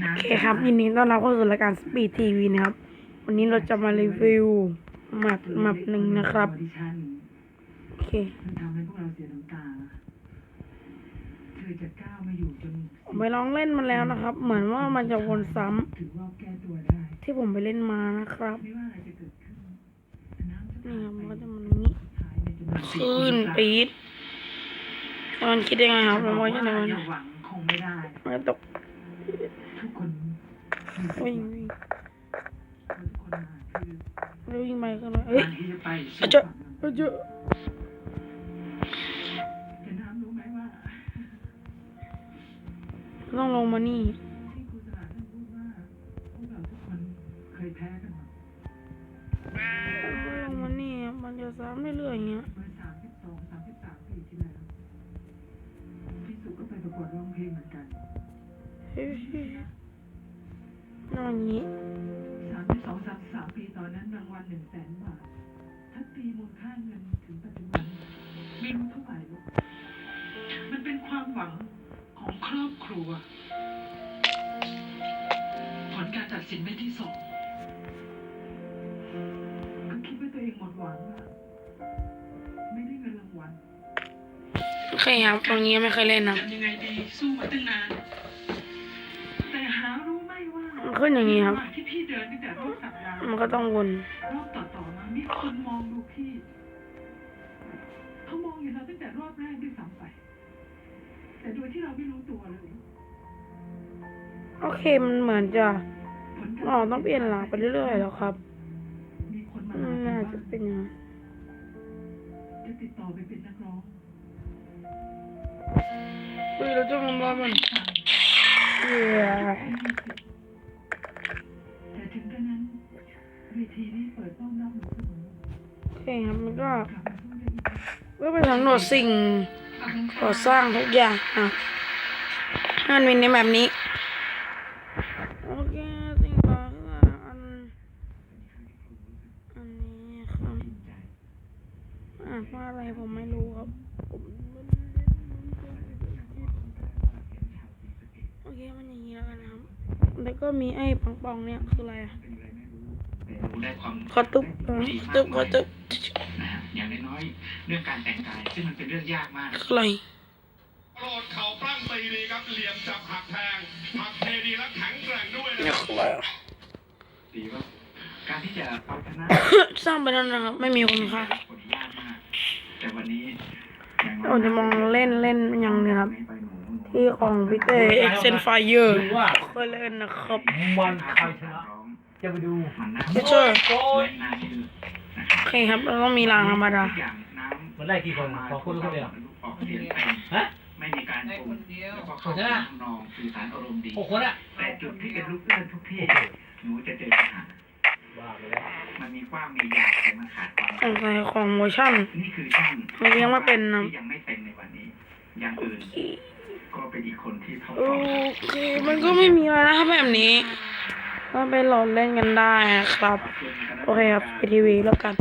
น้ำโอเคครับยินดีต้อนรับเข้าสู่รายการสปีดทีวีนะครับ วันนี้เราจะมารีวิวแมปแมปหนึ่งนะครับออดิชั่นโอเคมันทำให้พวกเราเสียน้ำตาเธอจะก้าวมาอยู่จนผมไปลองเล่นมาแล้วนะครับ เหมือนว่ามันจะวนซ้ำถึงรอบแก้ตัวได้ที่ผมไปเล่นมานะครับไม่ว่าอะไรจะเกิดขึ้นน้ำจะนี่ผ่าครับมันไปก็จะมันนี้สุดท้ายในจำนวนสี่คลื่นคปี๊ดแล้วมันคิดยังไงครับมันว่าจะไหนวะอเนี่ย่ายหวังคงไม่ได้ มันก็ตก ทุกคนมีสิทวิ่งธิ์วิ่งเพราะทุกคนมาคือแล้ววิ่งไปก็เลยเฮ้ยการที่จะไปเอาเจอะเอาเจอะแต่น้ำรู้ไหมว่าต้องลงมานี่ที่ครูสลาท่านพูดว่าพวกเราทุกคนเคยแพ้กันมาลงมานี่ครับมันจะซ้ำเรื่อยๆอย่างเงี้ยเมื่อสามสิบสองสามสิบสามปีที่แล้วพี่สุก็ไปประกวดร้องเพลงเหมือนกัน เฮ้ยนั่นอย่างงี้สามสิบสองสามสิบสามปีตอนนั้นรางวัลหนึ่งแสนบาทถ้าตีมูลค่าเงินถึงปัจจุบันไม่รู้เท่าไหร่หรอกมันเป็นความหวังของครอบครัว ผลการตัดสินในที่สองก็คิดว่าตัวเองหมดหวังอะไม่ได้เงินรางวัล โอเคครับตรงนี้ไม่เคยเล่นนะ ทำยังไงดีสู้มาตั้งนาน ขึ้นอย่างงี้ครับะหว่างที่พี่เดินตั้งแต่รอบสัปดาห์มันก็ต้องวนรอบต่อๆมามีคนมองดูพี่เขามองอยู่เราตั้งแต่รอบแรกด้วยซ้ำไป แต่โดยที่เราไม่รู้ตัวเลยโอเคมันเหมือนจะผลการอ๋อต้องเปลี่ยนหลังไปเรื่อยๆแล้วครับมีคนมาอืมหาน่าถึจะงเป็นอย่างนั้นบ้านจะติดต่อไปเป็นนักร้องเฮ้ยเราจะมาบ้ามันสั่งเย้ เวทีนี้เปิดต้อนรับหนูเสมอโอเคครับมันก็กลับมาสู้ได้อีกก็ไปสำรวจสิ่งก่อสร้างทุกอย่างอะนั่นเป็นในแบบนี้โอเคสิ่งก่อสร้างอันอันนี้ครับอ่านว่าอะไรผมไม่รู้ครับผมโอเคมันอย่างนี้แล้วกันนะครับแล้วก็มีไอ้ปังปองๆเนี่ยคืออะไรอะ ได้ความขอตุ๊บเออขอตุ๊บขอตุ๊บนะฮะอย่างน้อยๆเรื่องการแต่งกายซึ่งมันเป็นเรื่องยากมากคืออะไรโปรดเข่าปล้ำตีดีครับเหลี่ยมจับหักแทงหักเทดีและแข็งแกร่งด้วยนะเนี่ยครับคืออะไรอะดีว่าการที่จะเอาชนะสร้างไปแล้วนะครับไม่มีคุณค่าผลยากมากแต่วันนี้อย่างเราจะมองเล่นเล่นอย่างหนึงครับไปหนูหนูที่ของพี่เต้เอ็กเซนไฟเยอร์ดูว่าเคยเล่นนะครับมันใครชนะ จะไปดูมันน้เชอร์โอ้ำยหน้าชื่อนะคโอเคครับเราต้องมีรางธรรมดาทุกอย่างน้ำมันได้กี่คนสองคนหรือคนเดียวออกเสียงเป็นฮะไม่มีการโกงแล้วก็เข้าคนชนะทำนองสื่อสารอารมณ์ดีหกคนอะแต่จุดที่เป็นลูกเอื้อนทุกที่หนูจะเจอปัญหาบ้าไปแล้วมันมีกว้างมียาวแต่มันขาดความสงสัยของโมชั่นนี่คือช่างมันยังไม่เป็นนะที่ยังไม่เป็นในวันนี้อย่างอื่นก็เป็นอีกคนที่ท็อปโอเคมันก็ไม่มีอะไรนะครับแบบนี้ ก็ไปลองเล่นกันได้ครับ โอเคครับทีวีแล้วกัน